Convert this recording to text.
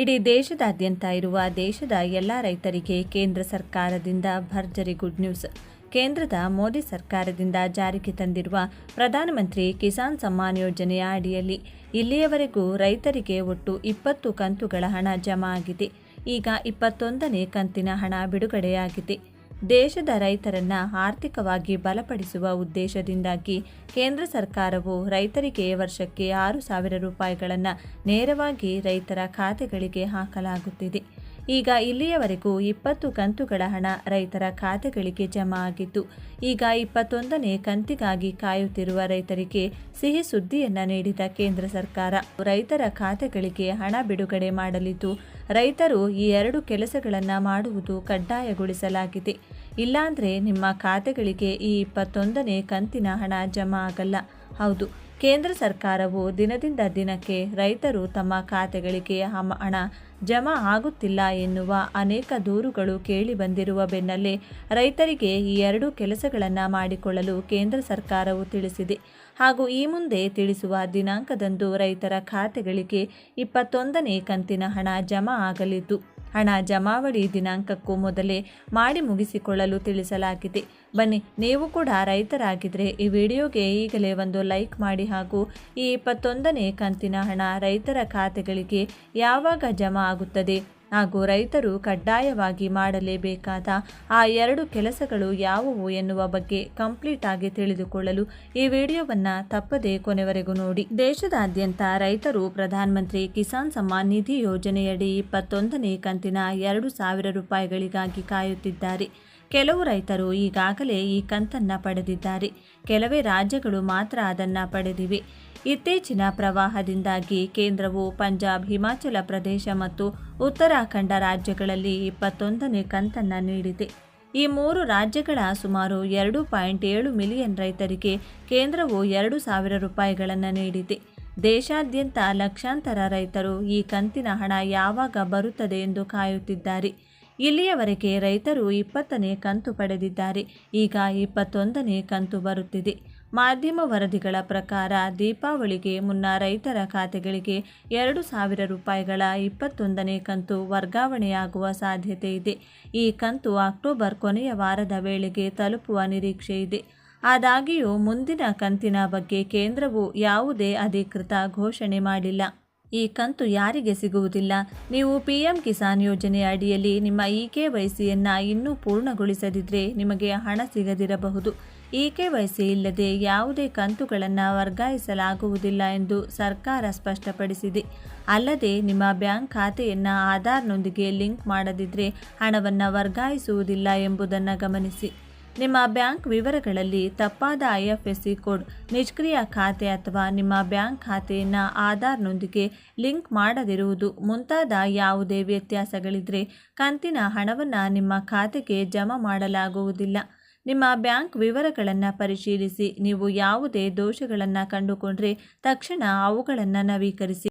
ಇಡೀ ದೇಶದಾದ್ಯಂತ ಇರುವ ದೇಶದ ಎಲ್ಲ ರೈತರಿಗೆ ಕೇಂದ್ರ ಸರ್ಕಾರದಿಂದ ಭರ್ಜರಿ ಗುಡ್ ನ್ಯೂಸ್. ಕೇಂದ್ರದ ಮೋದಿ ಸರ್ಕಾರದಿಂದ ಜಾರಿಗೆ ತಂದಿರುವ ಪ್ರಧಾನಮಂತ್ರಿ ಕಿಸಾನ್ ಸಮ್ಮಾನ್ ಯೋಜನೆಯ ಅಡಿಯಲ್ಲಿ ಇಲ್ಲಿಯವರೆಗೂ ರೈತರಿಗೆ ಒಟ್ಟು ಇಪ್ಪತ್ತು ಕಂತುಗಳ ಹಣ ಜಮಾ ಆಗಿದೆ. ಈಗ ಇಪ್ಪತ್ತೊಂದನೇ ಕಂತಿನ ಹಣ ಬಿಡುಗಡೆಯಾಗಿದೆ. ದೇಶದ ರೈತರನ್ನ ಆರ್ಥಿಕವಾಗಿ ಬಲಪಡಿಸುವ ಉದ್ದೇಶದಿಂದಾಗಿ ಕೇಂದ್ರ ಸರ್ಕಾರವು ರೈತರಿಗೆ ವರ್ಷಕ್ಕೆ ಆರು ಸಾವಿರ ರೂಪಾಯಿಗಳನ್ನು ನೇರವಾಗಿ ರೈತರ ಖಾತೆಗಳಿಗೆ ಹಾಕಲಾಗುತ್ತಿದೆ. ಈಗ ಇಲ್ಲಿಯವರೆಗೂ ಇಪ್ಪತ್ತು ಕಂತುಗಳ ಹಣ ರೈತರ ಖಾತೆಗಳಿಗೆ ಜಮಾ ಆಗಿತ್ತು. ಈಗ ಇಪ್ಪತ್ತೊಂದನೇ ಕಂತಿಗಾಗಿ ಕಾಯುತ್ತಿರುವ ರೈತರಿಗೆ ಸಿಹಿ ಸುದ್ದಿಯನ್ನ ನೀಡಿದ ಕೇಂದ್ರ ಸರ್ಕಾರ, ರೈತರ ಖಾತೆಗಳಿಗೆ ಹಣ ಬಿಡುಗಡೆ ಮಾಡಲಿದ್ದು, ರೈತರು ಈ ಎರಡು ಕೆಲಸಗಳನ್ನು ಮಾಡುವುದು ಕಡ್ಡಾಯಗೊಳಿಸಲಾಗಿದೆ. ಇಲ್ಲಾಂದ್ರೆ ನಿಮ್ಮ ಖಾತೆಗಳಿಗೆ ಈ ಇಪ್ಪತ್ತೊಂದನೇ ಕಂತಿನ ಹಣ ಜಮಾ ಆಗಲ್ಲ. ಹೌದು. ಕೇಂದ್ರ ಸರ್ಕಾರವು ದಿನದಿಂದ ದಿನಕ್ಕೆ ರೈತರು ತಮ್ಮ ಖಾತೆಗಳಿಗೆ ಹಣ ಜಮಾ ಆಗುತ್ತಿಲ್ಲ ಎನ್ನುವ ಅನೇಕ ದೂರುಗಳು ಕೇಳಿ ಬಂದಿರುವ ಬೆನ್ನಲ್ಲೇ ರೈತರಿಗೆ ಈ ಎರಡು ಕೆಲಸಗಳನ್ನು ಮಾಡಿಕೊಳ್ಳಲು ಕೇಂದ್ರ ಸರ್ಕಾರವು ತಿಳಿಸಿದೆ. ಹಾಗೂ ಈ ಮುಂದೆ ತಿಳಿಸುವ ದಿನಾಂಕದಂದು ರೈತರ ಖಾತೆಗಳಿಗೆ ಇಪ್ಪತ್ತೊಂದನೇ ಕಂತಿನ ಹಣ ಜಮಾ ಆಗಲಿದ್ದು ಹಣ ಜಮಾವಣಿ ದಿನಾಂಕಕ್ಕೂ ಮೊದಲೇ ಮಾಡಿ ಮುಗಿಸಿಕೊಳ್ಳಲು ತಿಳಿಸಲಾಗಿದೆ. ಬನ್ನಿ, ನೀವು ಕೂಡ ರೈತರಾಗಿದ್ದರೆ ಈ ವಿಡಿಯೋಗೆ ಈಗಲೇ ಒಂದು ಲೈಕ್ ಮಾಡಿ ಹಾಗೂ ಈ ಇಪ್ಪತ್ತೊಂದನೇ ಕಂತಿನ ಹಣ ರೈತರ ಖಾತೆಗಳಿಗೆ ಯಾವಾಗ ಜಮಾ ಆಗುತ್ತದೆ? ಹಾಗೂ ರೈತರು ಕಡ್ಡಾಯವಾಗಿ ಮಾಡಲೇಬೇಕಾದ ಆ ಎರಡು ಕೆಲಸಗಳು ಯಾವುವು ಎನ್ನುವ ಬಗ್ಗೆ ಕಂಪ್ಲೀಟ್ ಆಗಿ ತಿಳಿದುಕೊಳ್ಳಲು ಈ ವಿಡಿಯೋವನ್ನು ತಪ್ಪದೇ ಕೊನೆವರೆಗೂ ನೋಡಿ. ದೇಶದಾದ್ಯಂತ ರೈತರು ಪ್ರಧಾನಮಂತ್ರಿ ಕಿಸಾನ್ ಸಮ್ಮಾನ್ ನಿಧಿ ಯೋಜನೆಯಡಿ ಇಪ್ಪತ್ತೊಂದನೇ ಕಂತಿನ ಎರಡು ಸಾವಿರ ರೂಪಾಯಿಗಳಿಗಾಗಿ ಕಾಯುತ್ತಿದ್ದಾರೆ. ಕೆಲವು ರೈತರು ಈಗಾಗಲೇ ಈ ಕಂತನ್ನ ಪಡೆದಿದ್ದಾರೆ. ಕೆಲವೇ ರಾಜ್ಯಗಳು ಮಾತ್ರ ಅದನ್ನು ಪಡೆದಿವೆ. ಇತ್ತೀಚಿನ ಪ್ರವಾಹದಿಂದಾಗಿ ಕೇಂದ್ರವು ಪಂಜಾಬ್, ಹಿಮಾಚಲ ಪ್ರದೇಶ ಮತ್ತು ಉತ್ತರಾಖಂಡ ರಾಜ್ಯಗಳಲ್ಲಿ ಇಪ್ಪತ್ತೊಂದನೇ ಕಂತನ್ನು ನೀಡಿದೆ. ಈ ಮೂರು ರಾಜ್ಯಗಳ ಸುಮಾರು ಎರಡು ಪಾಯಿಂಟ್ ಏಳು ಮಿಲಿಯನ್ ರೈತರಿಗೆ ಕೇಂದ್ರವು ಎರಡು ಸಾವಿರ ರೂಪಾಯಿಗಳನ್ನು ನೀಡಿದೆ. ದೇಶಾದ್ಯಂತ ಲಕ್ಷಾಂತರ ರೈತರು ಈ ಕಂತಿನ ಹಣ ಯಾವಾಗ ಬರುತ್ತದೆ ಎಂದು ಕಾಯುತ್ತಿದ್ದಾರೆ. ಇಲ್ಲಿಯವರೆಗೆ ರೈತರು ಇಪ್ಪತ್ತನೇ ಕಂತು ಪಡೆದಿದ್ದಾರೆ. ಈಗ ಇಪ್ಪತ್ತೊಂದನೇ ಕಂತು ಬರುತ್ತಿದೆ. ಮಾಧ್ಯಮ ವರದಿಗಳ ಪ್ರಕಾರ ದೀಪಾವಳಿಗೆ ಮುನ್ನ ರೈತರ ಖಾತೆಗಳಿಗೆ ಎರಡು ಸಾವಿರ ರೂಪಾಯಿಗಳ ಇಪ್ಪತ್ತೊಂದನೇ ಕಂತು ವರ್ಗಾವಣೆಯಾಗುವ ಸಾಧ್ಯತೆ ಇದೆ. ಈ ಕಂತು ಅಕ್ಟೋಬರ್ ಕೊನೆಯ ವಾರದ ವೇಳೆಗೆ ತಲುಪುವ ನಿರೀಕ್ಷೆ ಇದೆ. ಆದಾಗ್ಯೂ, ಮುಂದಿನ ಕಂತಿನ ಬಗ್ಗೆ ಕೇಂದ್ರವು ಯಾವುದೇ ಅಧಿಕೃತ ಘೋಷಣೆ ಮಾಡಿಲ್ಲ. ಈ ಕಂತು ಯಾರಿಗೆ ಸಿಗುವುದಿಲ್ಲ? ನೀವು ಪಿ ಎಂ ಕಿಸಾನ್ ಯೋಜನೆ ಅಡಿಯಲ್ಲಿ ನಿಮ್ಮ ಇ ಕೆ ವೈಸಿಯನ್ನು ಇನ್ನೂ ಪೂರ್ಣಗೊಳಿಸದಿದ್ದರೆ ನಿಮಗೆ ಹಣ ಸಿಗದಿರಬಹುದು. ಇ ಕೆ ವೈಸಿ ಇಲ್ಲದೆ ಯಾವುದೇ ಕಂತುಗಳನ್ನು ವರ್ಗಾಯಿಸಲಾಗುವುದಿಲ್ಲ ಎಂದು ಸರ್ಕಾರ ಸ್ಪಷ್ಟಪಡಿಸಿದೆ. ಅಲ್ಲದೆ ನಿಮ್ಮ ಬ್ಯಾಂಕ್ ಖಾತೆಯನ್ನು ಆಧಾರ್ನೊಂದಿಗೆ ಲಿಂಕ್ ಮಾಡದಿದ್ದರೆ ಹಣವನ್ನು ವರ್ಗಾಯಿಸುವುದಿಲ್ಲ ಎಂಬುದನ್ನು ಗಮನಿಸಿ. ನಿಮ್ಮ ಬ್ಯಾಂಕ್ ವಿವರಗಳಲ್ಲಿ ತಪ್ಪಾದ ಐಎಫ್ಎಸ್ಸಿ ಕೋಡ್, ನಿಷ್ಕ್ರಿಯ ಖಾತೆ ಅಥವಾ ನಿಮ್ಮ ಬ್ಯಾಂಕ್ ಖಾತೆಯನ್ನು ಆಧಾರ್ನೊಂದಿಗೆ ಲಿಂಕ್ ಮಾಡದಿರುವುದು ಮುಂತಾದ ಯಾವುದೇ ವ್ಯತ್ಯಾಸಗಳಿದ್ದರೆ ಕಂತಿನ ಹಣವನ್ನು ನಿಮ್ಮ ಖಾತೆಗೆ ಜಮಾ ಮಾಡಲಾಗುವುದಿಲ್ಲ. ನಿಮ್ಮ ಬ್ಯಾಂಕ್ ವಿವರಗಳನ್ನು ಪರಿಶೀಲಿಸಿ, ನೀವು ಯಾವುದೇ ದೋಷಗಳನ್ನು ಕಂಡುಕೊಂಡರೆ ತಕ್ಷಣ ಅವುಗಳನ್ನು ನವೀಕರಿಸಿ.